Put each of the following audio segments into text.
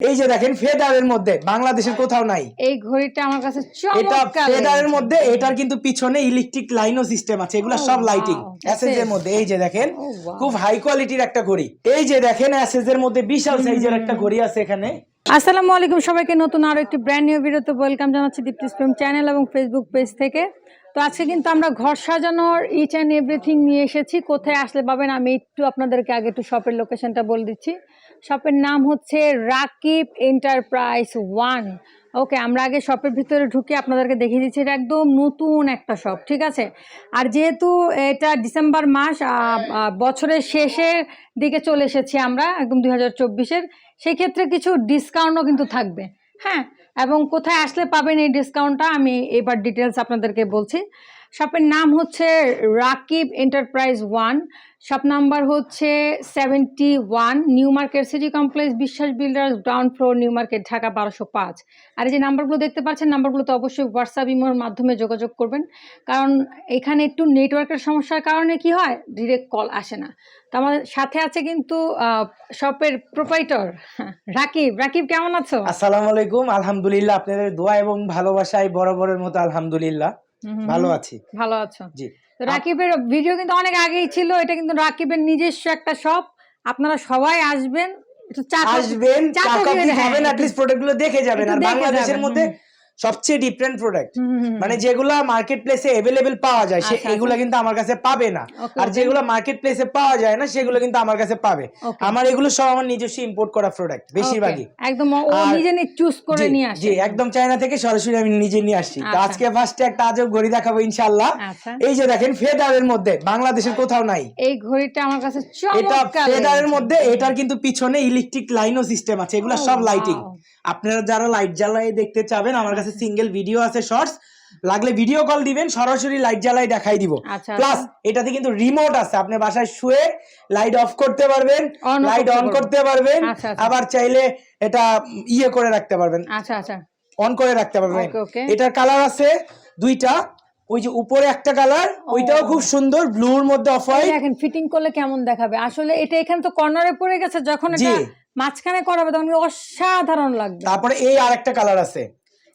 এই যে দেখেন ফেদারের মধ্যে বাংলাদেশের কোথাও নাই। এই ঘড়িটা আমার কাছে এটা ফেদারের মধ্যে এটার কিন্তু পিছনে ইলেকট্রিক লাইনও সিস্টেম আছে এগুলো Oh, সব লাইটিং অ্যাসেজ এর মধ্যে। এই যে দেখেন Oh, খুব হাই কোয়ালিটির একটা ঘড়ি। এই যে দেখেন অ্যাসেজ এর মধ্যে বিশাল সাইজের একটা ঘড়ি আছে এখানে। আসসালামু আলাইকুম সবাইকে নতুন আরও একটি ব্র্যান্ড নিউ ভিডিওতে ওয়েলকাম জানাচ্ছি দীপ্তি স্প্রেম চ্যানেল এবং ফেসবুক পেজ থেকে। তো আজকে কিন্তু আমরা ঘর সাজানোর ইচ অ্যান্ড এভরিথিং নিয়ে এসেছি। কোথায় আসলে পাবেন আমি একটু আপনাদেরকে আগে একটু শপের লোকেশনটা বলে দিচ্ছি। শপের নাম হচ্ছে রাকিব এন্টারপ্রাইজ ওয়ান। ওকে, আমরা আগে শপের ভিতরে ঢুকে আপনাদেরকে দেখিয়ে দিচ্ছি, এটা একদম নতুন একটা শপ, ঠিক আছে? আর যেহেতু এটা ডিসেম্বর মাস বছরের শেষের দিকে চলে এসেছি আমরা, একদম দুই হাজার চব্বিশের সেই ক্ষেত্রে কিছু ডিসকাউন্টও কিন্তু থাকবে হ্যাঁ? এবং কোথায় আসলে পাবেন এই ডিসকাউন্টটা আমি এবার ডিটেলস আপনাদেরকে বলছি। শপের নাম হচ্ছে Rakib Enterprise one. Shop number হচ্ছে seventy one New Market City Complex Biswas Builders ground floor New Market Dhaka বারোশো পাঁচ। আর এই যে নাম্বারগুলো দেখতে পাচ্ছেন নাম্বারগুলো তো অবশ্যই হোয়াটসঅ্যাপ ইমোর মাধ্যমে যোগাযোগ করবেন। কারণ এখানে একটু নেটওয়ার্কের সমস্যার কারণে কি হয়? ডিরেক্ট কল আসে না। তো আমাদের সাথে আছে কিন্তু শপের প্রোপাইটর রাকিব। রাকিব কেমন আছো? আসসালামু আলাইকুম। আলহামদুলিল্লাহ আপনাদের দোয়া এবং ভালোবাসায় বরাবরের মতো আলহামদুলিল্লাহ। হুম, ভালো আছি। ভালো আছো। জি। রাকিবের ভিডিও কিন্তু অনেক আগেই ছিল এটা কিন্তু রাকিবের নিজস্ব একটা শপ আপনারা সবাই আসবেন একটু চা কফি- আসবেন খাবেন একটু- অ্যাটলিস্ট প্রোডাক্টগুলো দেখে যাবেন। আর বাংলাদেশের মধ্যে। সবচেয়ে ডিফারেন্ট প্রোডাক্ট। মানে যেগুলা মার্কেট প্লেসে এভেলেবেল পাওয়া যায় সে আচ্ছা, এগুলা কিন্তু আমার কাছে পাবে না। আর যেগুলো মার্কেট প্লেসে পাওয়া যায় না সেগুলো কিন্তু আমার কাছে পাবে। আমার এগুলো সব আমার নিজস্ব ইম্পোর্ট করা প্রোডাক্ট বেশিরভাগই। একদম ও- নিজে চুজ করে নিয়ে আসে। জি একদম চায়না থেকে সরাসরি আমি নিজে নিয়ে আসছি। তো আচ্ছা। আজকে ফার্স্টে একটা আজব ঘড়ি দেখাবো ইনশাআল্লাহ। আচ্ছা। এই যে দেখেন ফেদারের মধ্যে বাংলাদেশের কোথাও নাই। এই ঘড়িটা আমার কাছে এটা ফেদারের মধ্যে এটার কিন্তু পিছনে ইলেকট্রিক লাইনও সিস্টেম আছে এগুলো Oh, সব লাইটিং আপনারা যারা লাইট জ্বালাই দেখতে চাবেন আমার কাছে সিঙ্গেল ভিডিও আছে শর্টস লাগলে ভিডিও কল দিবেন সরাসরি লাইট জ্বালাই দেখাই দিব। আচ্ছা, প্লাস এটাতে কিন্তু রিমোট আছে। আপনি বাসায় শুয়ে লাইট অফ করতে পারবেন লাইট অন করতে পারবেন। আচ্ছা, আচ্ছা। আবার চাইলে এটা ইয়ে করে রাখতে পারবেন। আচ্ছা আচ্ছা। অন করে রাখতে পারবেন. এটার কালার আছে দুইটা। ওই যে উপরে একটা কালার ওইটাও খুব সুন্দর ব্লুর মধ্যে অফ হোয়াইট দেখেন ফিটিং করলে কেমন দেখাবে? আসলে এটা এখানে তো কর্নারে পড়ে গেছে যখন এটা মাঝখানে করাবে তখন অসাধারণ লাগবে। তারপরে এই আরেকটা কালার আছে।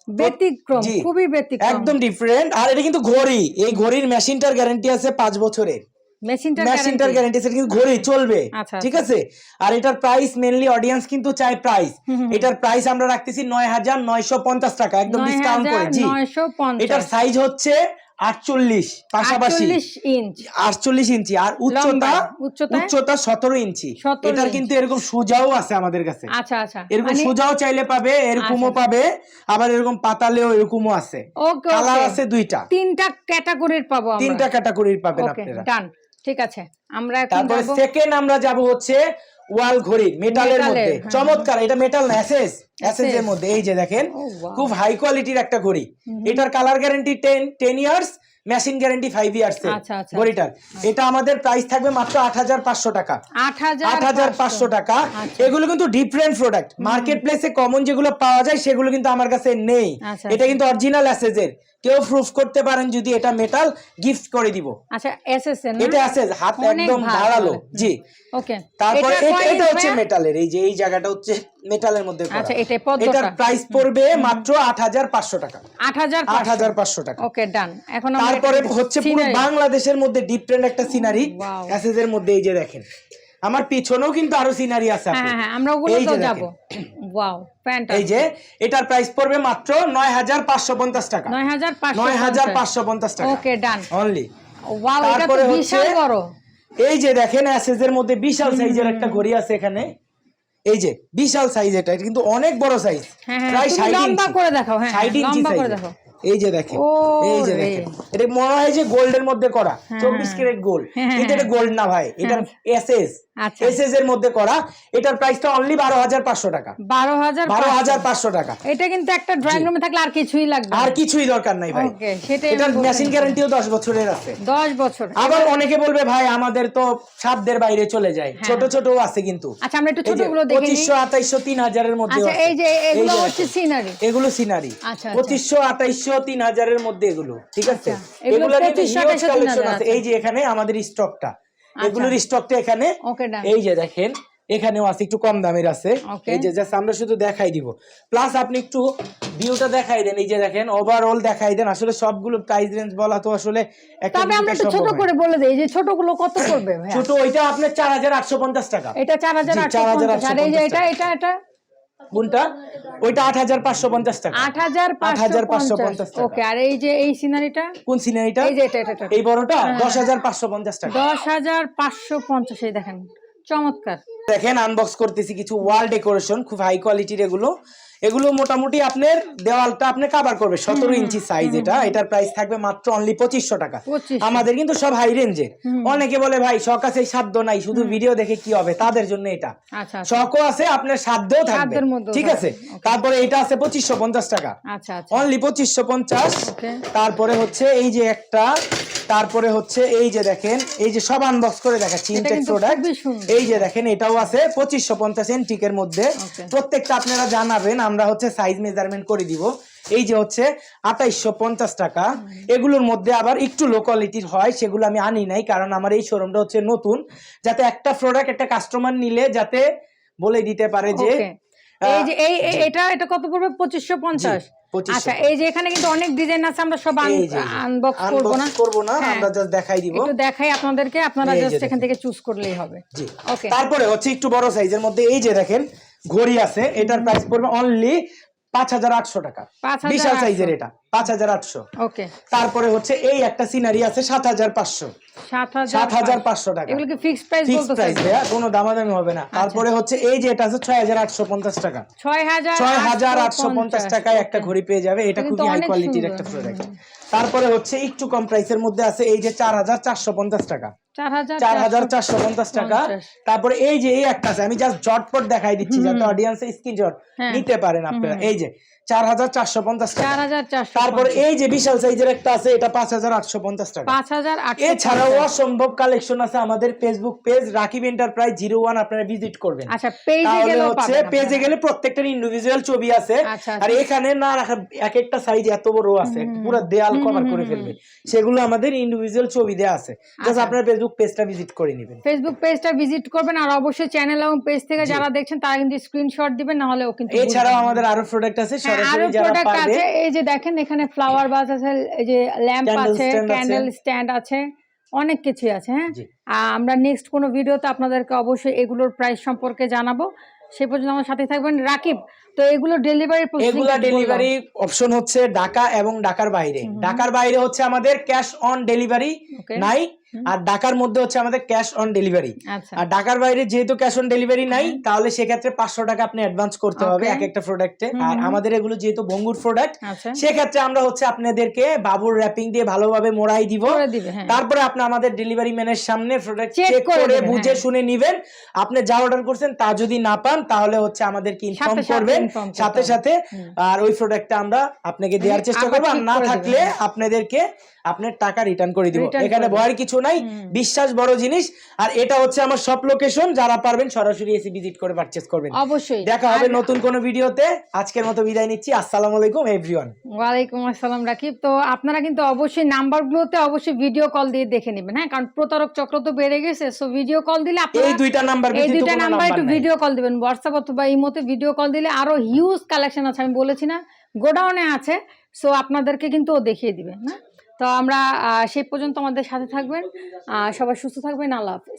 ব্যতিক্রম খুবই ব্যতিক্রম। একদম ডিফারেন্ট আর এটা কিন্তু ঘড়ি। এই ঘড়ির মেশিনটার গ্যারান্টি আছে পাঁচ বছরের। মেশিনটার গ্যারান্টি আছে কিন্তু ঘড়ি চলবে। আচ্ছা, ঠিক আছে? আর এটার প্রাইস মেনলি অডিয়েন্স কিন্তু চাই প্রাইস এটার প্রাইস আমরা রাখতেছি নয় হাজার নয়শো পঞ্চাশ টাকা একদম ডিসকাউন্ট করে জি। এটার সাইজ হচ্ছে আটচল্লিশ পাশাপাশি আটচল্লিশ ইঞ্চি আর উচ্চতা উচ্চতা? সতেরো ইঞ্চি এটার কিন্তু এরকম সোজাও আছে আমাদের কাছে। আচ্ছা আচ্ছা। এরকম মানে সোজাও চাইলে পাবে এরকমও আচ্ছা। পাবে আবার এরকম পাতালেও এরকমও আছে। কালার আছে দুইটা। তিনটা ক্যাটাগরির পাবো তিনটা ক্যাটাগরির পাবেন আপনারা। ডান ঠিক আছে আমরা তারপরে সেকেন্ড আমরা যাব হচ্ছে ওয়াল ঘড়ি মেটালের মধ্যে। হ্যাঁ। চমৎকার এটা মেটাল না এসএস এসএস এর মধ্যে। এই যে দেখেন Oh, খুব হাই কোয়ালিটির একটা ঘড়ি। এটার colour guarantee ten ten years machine guarantee five years আচ্ছা, আচ্ছা। ঘড়িটার। এটা আমাদের প্রাইস থাকবে মাত্র আট হাজার পাঁচশো টাকা। আট হাজার আট হাজার পাঁচশো টাকা। আচ্ছা। এগুলো কিন্তু ডিফারেন্ট প্রোডাক্ট মার্কেট প্লেসে কমন যেগুলো পাওয়া যায় সেগুলো কিন্তু আমার কাছে নেই। আচ্ছা, এটা কিন্তু অরিজিনাল অ্যাসেজের কেউ প্রুফ করতে পারেন যদি এটা মেটাল গিফট করে দিব। আচ্ছা এসএসএন এটা আছে হাত একদম ধারালো জি। ওকে। তারপরে এটা হচ্ছে মেটালের এই যে এই জায়গাটা হচ্ছে মেটালের মধ্যে করা। আচ্ছা, এটা পদ্মটা। এটার প্রাইস পড়বে মাত্র আট হাজার পাঁচশো টাকা। আট হাজার আট হাজার পাঁচশো টাকা। ওকে ডান এখন তারপরে হচ্ছে পুরো বাংলাদেশের মধ্যে ডিফারেন্ট একটা সিনারি Wow. অ্যাসেজের মধ্যে এই যে দেখেন। আমার পিছনেও কিন্তু আরও সিনারি আছে হ্যাঁ। হ্যাঁ আমরা ওগুলো এই তো যে ওয়াও প্যান্ট এই যে এটার প্রাইস পড়বে মাত্র নয় হাজার পাঁচশো পঞ্চাশ টাকা। নয় হাজার পাঁচশো পঞ্চাশ। টাকা। ওকে ডান অনলি ওয়াও এটা তো বিশাল বড়। এই যে দেখেন এর মধ্যে বিশাল সাইজের একটা ঘড়ি আছে এখানে। এই যে বিশাল সাইজ এটা কিন্তু অনেক বড় সাইজ হ্যাঁ, প্রায় তুমি 60 লম্বা করে দেখাও, হ্যাঁ, লম্বা করে দেখাও। এই যে দেখেন এই যে রে। দেখেন। এটা মনে হয় যে গোল্ডের মধ্যে করা। চব্বিশ ক্যারেট গোল্ড কিন্তু এটা গোল্ড না ভাই এটা এসএস। এসএস এর মধ্যে করা এটার প্রাইসটা অনলি বারো হাজার পাঁচশো টাকা। বারো হাজার বারো হাজার পাঁচশো টাকা। এটা কিন্তু একটা ড্রয়িং রুমে থাকলে আর কিছুই লাগবে আর কিছুই দরকার নাই ভাই। এটার মেশিন গ্যারান্টিও দশ বছরের আছে। দশ বছর। আবার অনেকে বলবে ভাই আমাদের তো সাধ্যের বাইরে চলে যায়। ছোট ছোট আছে কিন্তু। আচ্ছা আমরা একটু পঁচিশশো আঠাইশো তিন হাজারের মধ্যে আচ্ছা এই যে এগুলো হচ্ছে সিনারি এগুলো সিনারি আচ্ছা, আচ্ছা। পঁচিশশো আঠাইশো তিন হাজারের মধ্যে এগুলো ঠিক আছে? আচ্ছা, এগুলো এগুলো কিন্তু 2500, huge 2800, collection 3000 আছে। এই যে এখানে আমাদের স্টকটা আচ্ছা। এগুলোর স্টকটা এখানে এই যে দেখেন এখানেও আছে একটু কম দামের আছে। এই যে জাস্ট আমরা শুধু দেখাই দিব। প্লাস আপনি একটু ভিউটা দেখাই দেন এই যে দেখেন ওভারঅল দেখাই দেন। আসলে সবগুলো প্রাইস রেঞ্জ বলা তো আসলে তবে আমরা একটু ছোট করে বলে দেই এই যে ছোটগুলো কত করবে ভাই ছোট ওইটা আপনার চার হাজার আটশো পঞ্চাশ টাকা। এটা চার হাজার জি, আটশো পঞ্চাশ। আর এই যে এটা এটা এটা কোনটা? ওইটা আট হাজার পাঁচশো পঞ্চাশ টাকা। আট হাজার পাঁচশো পঞ্চাশ। টাকা। ওকে আর এই যে এই সিনারিটা? কোন সিনারিটা? এই যে এটা এই বড়টা? দশ হাজার পাঁচশো পঞ্চাশ টাকা। দশ হাজার পাঁচশো পঞ্চাশ এই দেখেন। চমৎকার। দেখেন আনবক্স করতেছি কিছু ওয়াল ডেকোরেশন খুব হাই কোয়ালিটির এগুলো। এগুলো মোটামুটি আপনার দেওয়ালটা আপনি কাভার করবে সতেরো ইঞ্চি সাইজ এটা। এটার প্রাইস থাকবে মাত্র অনলি পঁচিশশো টাকা। আমাদের কিন্তু সব হাই রেঞ্জের অনেকে বলে ভাই শখ আছে সাধ্য নাই শুধু ভিডিও দেখে কি হবে? তাদের জন্য এটা। আচ্ছা আচ্ছা। শখও আছে আপনার সাধ্যও থাকবে। ঠিক আছে? তারপরে এটা আছে পঁচিশশো পঞ্চাশ টাকা। আচ্ছা আচ্ছা। অনলি পঁচিশশো পঞ্চাশ। তারপরে হচ্ছে এই যে একটা তারপরে হচ্ছে এই যে দেখেন এই যে সব আনবক্স করে দেখাচ্ছি ইনটেক প্রোডাক্ট এই যে দেখেন এটাও আছে পঁচিশশো পঞ্চাশ এন্টিকের মধ্যে। প্রত্যেকটা আপনারা জানাবেন আমরা হচ্ছে সাইজ মেজারমেন্ট করে দিব। এই যে হচ্ছে আঠাইশশো পঞ্চাশ টাকা। এগুলোর মধ্যে আবার একটু লো কোয়ালিটির হয় সেগুলো আমি আনি নাই কারণ আমার এই শোরুমটা হচ্ছে নতুন। যাতে একটা প্রোডাক্ট একটা কাস্টমার নিলে যাতে বলে দিতে পারে যে এই যে এই এটা এটা কত পড়বে? পঁচিশশো পঞ্চাশ। 2500 আচ্ছা এই যে এখানে কিন্তু অনেক ডিজাইন আছে আমরা সব আনবক্স করব না? করব না হ্যাঁ। আমরা জাস্ট দেখাই দিব। একটু দেখাই আপনাদেরকে আপনারা জাস্ট এখান থেকে চুজ করলেই হবে। জি। ওকে তারপরে হচ্ছে একটু বড় সাইজের মধ্যে এই যে দেখেন ঘড়ি আছে এটার প্রাইস পড়বে অনলি পাঁচ হাজার আটশো টাকা। 5,800 বিশাল সাইজের এটা। পাঁচ হাজার আটশো। ওকে। তারপরে হচ্ছে এই একটা সিনারি আছে সাত হাজার পাঁচশো। সাত সাত হাজার হাজার পাঁচশো টাকা। এগুলো ফিক্সড প্রাইস ফিক্স প্রাইস ভাইয়া কোনো দামাদামি হবে আচ্ছা। না তারপরে হচ্ছে এই যে এটা আছে ছয় হাজার আটশো পঞ্চাশ টাকা। ছয় হাজার ছয় হাজার আটশো পঞ্চাশ টাকায় একটা ঘড়ি পেয়ে যাবে। এটা এটা খুবই হাই কোয়ালিটির একটা প্রোডাক্ট তারপরে হচ্ছে একটু কম প্রাইসের মধ্যে আছে এই যে চার হাজার চারশো পঞ্চাশ টাকা। চার হাজার চারশো পঞ্চাশ টাকা। তারপরে এই যে এই একটা আছে আমি জাস্ট ঝটপট দেখাই দিচ্ছি যাতে অডিয়েন্স স্ক্রিনশট হ্যাঁ। নিতে পারেন আপনারা। এই যে চার হাজার চারশো পঞ্চাশ টাকা। তারপরে এই যে বিশাল সাইজের একটা আছে এটা পাঁচ হাজার আটশো পঞ্চাশ টাকা। পাঁচ হাজার আটশো এছাড়াও অসম্ভব কালেকশন আছে আমাদের Facebook page Rakib Enterprise zero one আপনারা ভিজিট করবেন। আচ্ছা পেজে তাহলে হচ্ছে পেজে গেলে প্রত্যেকটার ইন্ডিভিজুয়াল ছবি আছে। আচ্ছা, আর এখানে না রাখা এক একটা সাইজ এত বড় আছে পুরো দেয়াল কভার করে ফেলবে। সেগুলো আমাদের ইন্ডিভিজুয়াল ছবি দেওয়া আছে। আচ্ছা। জাস্ট আপনার ফেসবুক পেজটা ভিজিট করে নেবেন। ফেসবুক পেজটা ভিজিট করবেন আর অবশ্যই চ্যানেল এবং পেজ থেকে যারা দেখছেন তারা কিন্তু স্ক্রিনশট দিবেন না হলে ও কিন্তু এছাড়াও আমাদের আরও প্রোডাক্ট আছে হ্যাঁ, সরাসরি যারা আছে এই যে দেখেন এখানে ফ্লাওয়ার বাস আছে এই যে ল্যাম্প আছে ক্যান্ডেল স্ট্যান্ড আছে অনেক কিছু আছে হ্যাঁ? আমরা নেক্সট কোনো ভিডিওতে আপনাদেরকে অবশ্যই এগুলোর প্রাইস সম্পর্কে জানাব। সে পর্যন্ত আমার সাথে থাকবেন রাকিব। তো এগুলো ডেলিভারি এগুলো ডেলিভারি অপশন হচ্ছে ঢাকা এবং ঢাকার বাইরে। ঢাকার বাইরে হচ্ছে আমাদের ক্যাশ অন ডেলিভারি নাই। আর ঢাকার মধ্যে হচ্ছে আমাদের ক্যাশ অন ডেলিভারি আর ঢাকার বাইরে যেহেতু ক্যাশ অন ডেলিভারি নাই তাহলে সেক্ষেত্রে পাঁচশো টাকা আপনি অ্যাডভান্স করতে হবে এক একটা প্রোডাক্টে আর আমাদের এগুলো যেহেতু ভঙ্গুর প্রোডাক্ট আচ্ছা। সেক্ষেত্রে আমরা হচ্ছে আপনাদেরকে বাবুর র্যাপিং দিয়ে ভালোভাবে মোড়াই দিব। হ্যাঁ। তারপরে আপনি আমাদের ডেলিভারি ম্যানের সামনে প্রোডাক্ট চেক করে বুঝে হ্যাঁ। শুনে নিবেন। আপনি যা অর্ডার করছেন তা যদি না পান তাহলে হচ্ছে আমাদেরকে ইনফর্ম করবেন। সাথে সাথে আর ওই প্রোডাক্টটা আমরা আপনাকে দেওয়ার হ্যাঁ, চেষ্টা করব। আর না থাকলে আপনাদেরকে আপনার টাকা রিটার্ন করে দিব। এখানে ভয়ের কিছু নাই। বিশ্বাস বড় জিনিস। আর এটা হচ্ছে আমার সব লোকেশন যারা পারবেন সরাসরি এসে ভিজিট করে পারচেজ করবেন। অবশ্যই। দেখা হবে নতুন কোনো ভিডিওতে আজকের মতো বিদায় নিচ্ছি। আসসালামু আলাইকুম এভরিওয়ান ওয়ালাইকুম আসসালাম রাকিব। তো আপনারা কিন্তু অবশ্যই নাম্বারগুলোতে অবশ্যই ভিডিও কল দিয়ে দেখে নেবেন। হ্যাঁ কারণ প্রতারক চক্র তো বেড়ে গেছে সো ভিডিও কল দিলে আপনারা এই দুইটা নাম্বার এই দুইটা নাম্বার একটু ভিডিও কল দিবেন। হোয়াটসঅ্যাপ অথবা ইমোতে ভিডিও কল দিলে আরও হিউজ কালেকশন আছে আমি বলেছি না। গোডাউনে আছে সো আপনাদেরকে কিন্তু ও দেখিয়ে দিবে না তো আমরা সেই পর্যন্ত আমাদের সাথে থাকবেন। সবাই সুস্থ থাকবেন। আল্লাহ হাফিজ।